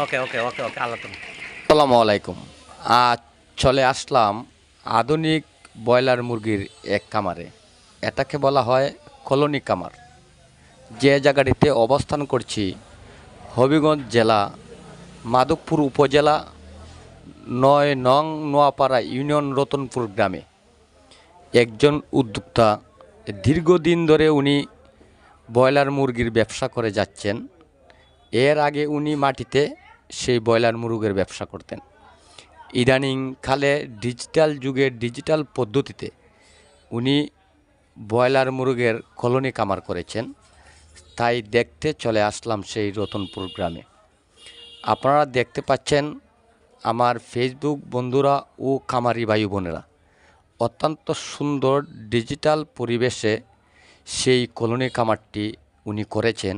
ওকে ওকে ওকে ওকে আল্লাহ আসসালামু আলাইকুম। আজ চলে আসলাম আধুনিক ব্রয়লার মুরগির এক কামারে এটাকে বলা হয় কলোনি কামার যে জায়গাটিতে অবস্থান করছি, হবিগঞ্জ জেলা, মাদকপুর উপজেলা, নয় নং নোয়াপাড়া ইউনিয়ন রতনপুর গ্রামে। একজন উদ্যোক্তা দীর্ঘদিন ধরে উনি ব্রয়লার মুরগির ব্যবসা করে যাচ্ছেন। এর আগে উনি মাটিতে সেই ব্রয়লার মুরগের ব্যবসা করতেন। ইদানিং কালে ডিজিটাল যুগের ডিজিটাল পদ্ধতিতে উনি ব্রয়লার মুরগের কলোনি কামার করেছেন। তাই দেখতে চলে আসলাম সেই রতনপুর গ্রামে। আপনারা দেখতে পাচ্ছেন আমার ফেসবুক বন্ধুরা ও কামারি ভাই বোনেরা, অত্যন্ত সুন্দর ডিজিটাল পরিবেশে সেই কলোনি কামারটি উনি করেছেন।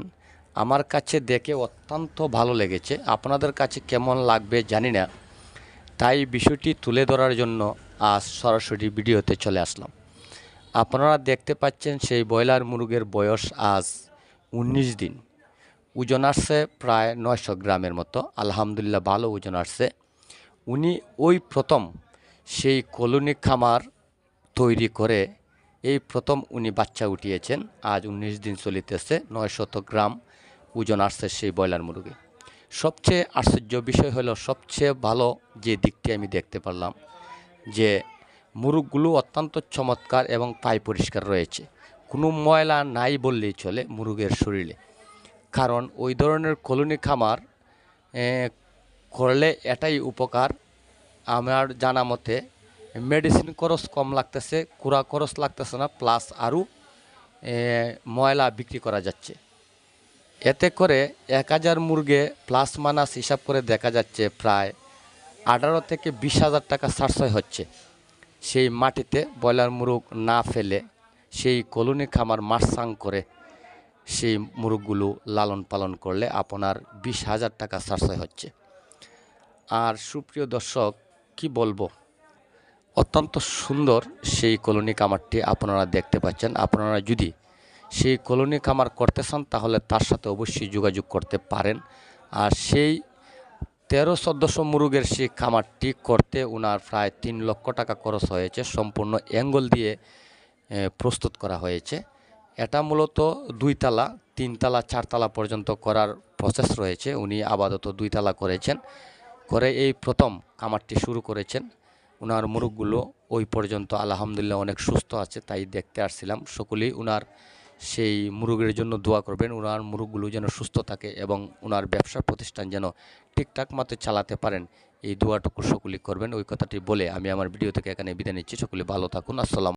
আমার কাছে দেখে অত্যন্ত ভালো লেগেছে। আপনাদের কাছে কেমন লাগবে জানি না। তাই বিষয়টি তুলে ধরার জন্য আজ সরাসরি ভিডিওতে চলে আসলাম। আপনারা দেখতে পাচ্ছেন সেই ব্রয়লার মুরগের বয়স আজ উনিশ দিন। ওজন আসছে প্রায় নয়শো গ্রামের মতো। আলহামদুলিল্লাহ ভালো ওজন আসছে। উনি ওই প্রথম সেই কলোনি খামার তৈরি করে এই প্রথম উনি বাচ্চা উঠিয়েছেন। আজ উনিশ দিন চলিতেছে নয় শত গ্রাম। ওজন আসছে সেই ব্রয়লার মুরগি। সবচেয়ে আশ্চর্য বিষয় হলো, সবচেয়ে ভালো যে দিকটি আমি দেখতে পারলাম, যে মুরগগুলো অত্যন্ত চমৎকার এবং পাই পরিষ্কার রয়েছে। কোনো ময়লা নাই বললেই চলে মুরগের শরীরে। কারণ ওই ধরনের কলোনি খামার করলে এটাই উপকার। আমার জানা মতে মেডিসিন খরচ কম লাগতেছে, কুড়া খরচ লাগতেছে না, প্লাস আরও ময়লা বিক্রি করা যাচ্ছে। এতে করে এক হাজার মুরগে প্লাস মানাস হিসাব করে দেখা যাচ্ছে প্রায় আঠারো থেকে বিশ হাজার টাকা সাশ্রয় হচ্ছে। সেই মাটিতে ব্রয়লার মুরগ না ফেলে সেই কলোনি খামার মারসাং করে সেই মুরগগুলো লালন পালন করলে আপনার বিশ হাজার টাকা সাশ্রয় হচ্ছে। আর সুপ্রিয় দর্শক, কি বলব? অত্যন্ত সুন্দর সেই কলোনি কামারটি আপনারা দেখতে পাচ্ছেন। আপনারা যদি সেই কলোনি কামার করতে চান তাহলে তার সাথে অবশ্যই যোগাযোগ করতে পারেন। আর সেই তেরো চোদ্দোশো মুরগের সেই খামারটি করতে ওনার প্রায় তিন লক্ষ টাকা খরচ হয়েছে, সম্পূর্ণ অ্যাঙ্গল দিয়ে প্রস্তুত করা হয়েছে। এটা মূলত দুইতলা, তিনতলা, চারতলা পর্যন্ত করার প্রসেস রয়েছে। উনি আপাতত দুইতলা করেছেন। করে এই প্রথম খামারটি শুরু করেছেন। ওনার মুরগগুলো ওই পর্যন্ত আলহামদুলিল্লাহ অনেক সুস্থ আছে, তাই দেখতে আসছিলাম। সকলেই ওনার সেই মুরগের জন্য দোয়া করবেন। ওনার মুরগগুলো যেন সুস্থ থাকে এবং ওনার ব্যবসা প্রতিষ্ঠান যেন ঠিকঠাক মতো চালাতে পারেন। এই দোয়াটুকু সকলে করবেন। ওই কথাটি বলে আমি আমার ভিডিও থেকে এখানে বিদায় নিচ্ছি। সকলে ভালো থাকুন। আসসালাম